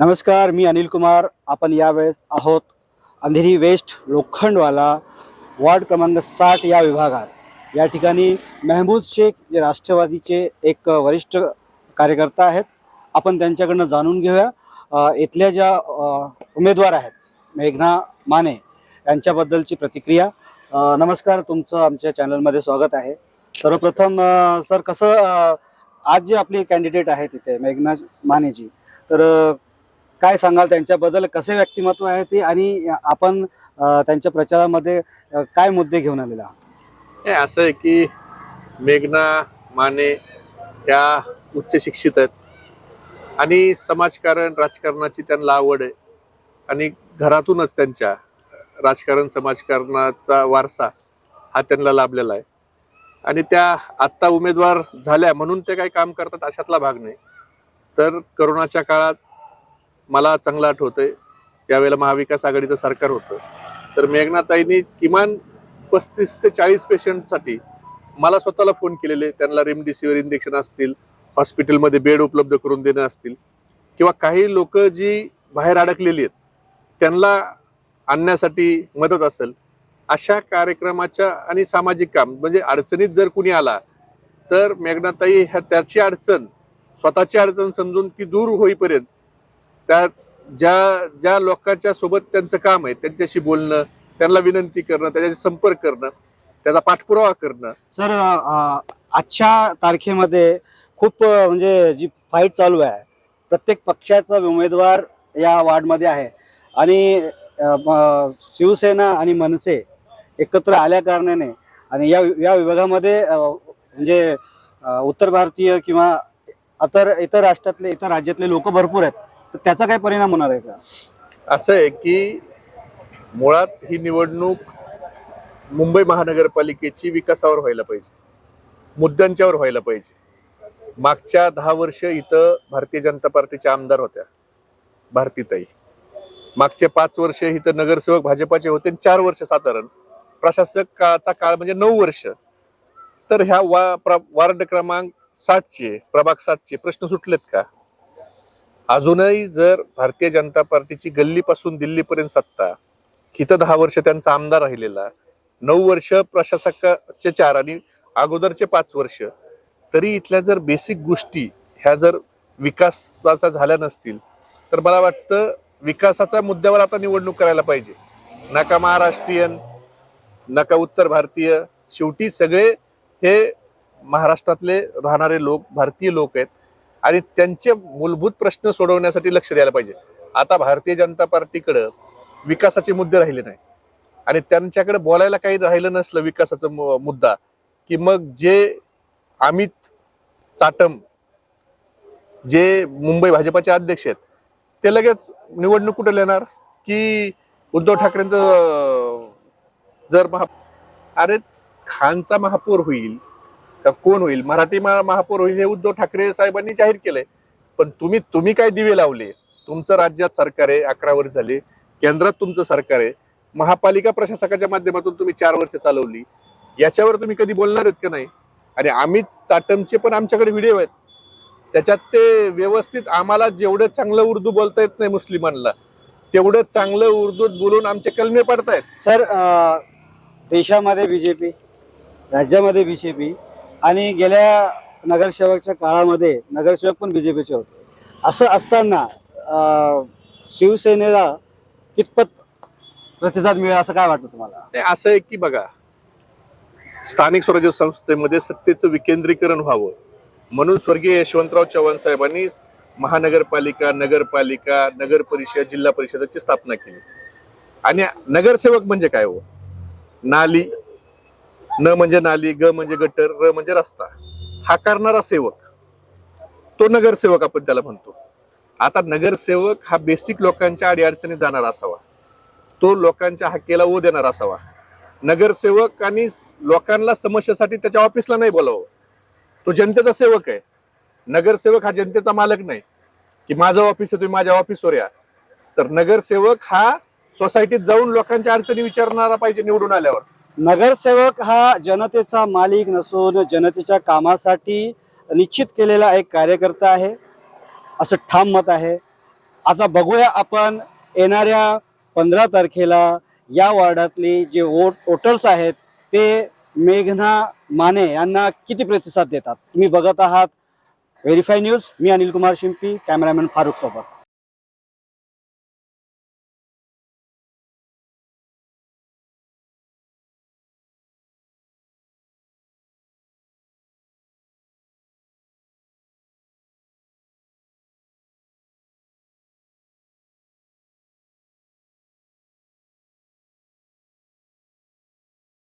नमस्कार मी अनिल कुमार. आपण यावेळेस आहोत अंधेरी वेस्ट लोखंडवाला वार्ड क्रमांक साठ या विभागात. या ठिकाणी मेहबूद शेख जे राष्ट्रवादीचे एक वरिष्ठ कार्यकर्ता आहेत आपण त्यांच्याकडनं जाणून घेऊया. इथल्या ज्या उमेदवार आहेत मेघना माने यांच्याबद्दलची प्रतिक्रिया. नमस्कार तुमचं आमच्या चॅनलमध्ये स्वागत आहे. सर्वप्रथम सर कसं आज जे आपले कॅन्डिडेट आहेत इथे मेघना मानेजी तर काय सांगाल? त्यांच्याबद्दल कसे व्यक्तिमत्व आहे ते? आणि आपण त्यांच्या प्रचारामध्ये काय मुद्दे घेऊन आलेले आहात? हे असं आहे की मेघना माने या उच्च शिक्षित आहेत. आणि समाजकारण राजकारणाची त्यांना आवड आहे. आणि घरातूनच त्यांच्या राजकारण समाजकारणाचा वारसा हा त्यांना लाभलेला आहे. आणि त्या आत्ता उमेदवार झाल्या म्हणून ते काही काम करतात अशातला भाग नाही. तर करोनाच्या काळात मला चांगलं आठवतंय. त्यावेळेला महाविकास आघाडीचं सरकार होतं. तर मेघनाताईंनी किमान पस्तीस ते चाळीस पेशंटसाठी मला स्वतःला फोन केलेले. त्यांना रेमडेसिवीर इंजेक्शन असतील हॉस्पिटलमध्ये बेड उपलब्ध करून देणं असतील किंवा काही लोक जी बाहेर अडकलेली आहेत त्यांना आणण्यासाठी मदत असेल अशा कार्यक्रमाच्या आणि सामाजिक काम म्हणजे अडचणीत जर कुणी आला तर मेघनाताई ह्या त्याची अडचण स्वतःची अडचण समजून ती दूर होईपर्यंत त्या ज्या ज्या लोकांच्या सोबत त्यांचं काम आहे त्यांच्याशी बोलणं त्यांना विनंती करणं त्याच्याशी संपर्क करणं त्याचा पाठपुरावा करणं. सर आजच्या तारखेमध्ये खूप म्हणजे जी फाईट चालू आहे प्रत्येक पक्षाचा उमेदवार या वार्डमध्ये आहे. आणि शिवसेना आणि मनसे एकत्र आल्या कारणाने आणि या या विभागामध्ये म्हणजे उत्तर भारतीय किंवा इतर इतर राष्ट्रातले इतर राज्यातले लोक भरपूर आहेत. तर त्याचा काय परिणाम होणार आहे का? असं आहे की मुळात ही निवडणूक मुंबई महानगरपालिकेची विकासावर व्हायला पाहिजे. मुद्द्यांच्यावर व्हायला पाहिजे. मागच्या दहा वर्ष इथं भारतीय जनता पार्टीच्या आमदार होत्या. भारतीताई. मागचे पाच वर्ष इथं नगरसेवक भाजपाचे होते आणि चार वर्ष साधारण प्रशासक काळाचा काळ म्हणजे नऊ वर्ष. तर ह्या वा प्र- वार्ड क्रमांक सातचे प्रभाग सातचे प्रश्न सुटलेत का? अजूनही जर भारतीय जनता पार्टीची गल्लीपासून दिल्लीपर्यंत सत्ता इथं दहा वर्ष त्यांचा आमदार राहिलेला नऊ वर्ष प्रशासकाचे चार आणि अगोदरचे पाच वर्ष तरी इथल्या जर बेसिक गोष्टी ह्या जर विकासाचा झाल्या नसतील तर मला वाटतं विकासाच्या मुद्द्यावर आता निवडणूक करायला पाहिजे. नका महाराष्ट्रीयन नका उत्तर भारतीय शेवटी सगळे हे महाराष्ट्रातले राहणारे लोक भारतीय लोक आहेत. आणि त्यांचे मूलभूत प्रश्न सोडवण्यासाठी लक्ष द्यायला पाहिजे. आता भारतीय जनता पार्टीकडं विकासाचे मुद्दे राहिले नाही आणि त्यांच्याकडे बोलायला काही राहिलं नसलं विकासाचा मुद्दा की मग जे अमित चाटम जे मुंबई भाजपाचे अध्यक्ष आहेत ते लगेच निवडणूक कुठे येणार की उद्धव ठाकरेंचं जर महा अरे खानचा महापौर होईल का कोण होईल? मराठी महा- महापौर होईल हे उद्धव ठाकरे साहेबांनी जाहीर केलंय. पण तुम्ही तुम्ही काय दिवे लावले? तुमचं राज्यात सरकार आहे अकरा वर्ष झाले. केंद्रात तुमचं सरकार आहे. महापालिका प्रशासकाच्या माध्यमातून तुम्ही चार वर्ष चालवली. याच्यावर तुम्ही कधी बोलणार आहेत का नाही? आणि आम्ही चाटमचे पण आमच्याकडे व्हिडिओ आहेत. त्याच्यात ते व्यवस्थित आम्हाला जेवढं चांगलं उर्दू बोलता येत नाही मुस्लिमांना तेवढं चांगलं उर्दूत बोलून आमचे कलमे पडतायत. सर देशामध्ये बी जे पी राज्यामध्ये बी जे पी आणि गेल्या नगरसेवकच्या काळामध्ये नगरसेवक पण बी जे पीचे होते. असं असताना शिवसेनेला कितपत प्रतिसाद मिळेल असं काय वाटतं तुम्हाला? असं आहे की बघा स्थानिक स्वराज्य संस्थेमध्ये सत्तेचं विकेंद्रीकरण व्हावं. म्हणून स्वर्गीय यशवंतराव चव्हाण साहेबांनी महानगरपालिका नगरपालिका नगर परिषद जिल्हा परिषदेची स्थापना केली. आणि नगरसेवक म्हणजे काय हो? नाली न म्हणजे नाली ग म्हणजे गटर र म्हणजे रस्ता. हा करणारा सेवक. तो नगरसेवक आपण त्याला म्हणतो. आता नगरसेवक हा बेसिक लोकांच्या अडीअडचणीत जाणारा असावा. तो लोकांच्या हक्केला ओ देणार असावा. नगरसेवक आणि लोकांना समस्येसाठी त्याच्या ऑफिसला नाही बोलावं. तो जनतेचा सेवक आहे. नगरसेवक हा जनतेचा मालक नाही. की माझं ऑफिस आहे तुम्ही माझ्या ऑफिसवर या. तर नगरसेवक हा सोसायटीत जाऊन लोकांच्या अडचणी विचारणारा पाहिजे निवडून आल्यावर. नगरसेवक हा जनतेचा मालिक नसून जनतेच्या कामासाठी निश्चित केलेला एक कार्यकर्ता आहे. असं ठाम मत आहे. आता बघूया आपण येणाऱ्या पंधरा तारखेला या वार्डातले जे वोट वोटर्स आहेत ते मेघना माने यांना किती प्रतिसाद देतात? तुम्ही बघत आहात. व्हेरीफाय न्यूज मी अनिल कुमार शिंपी कॅमेरामॅन फारुख सोबत.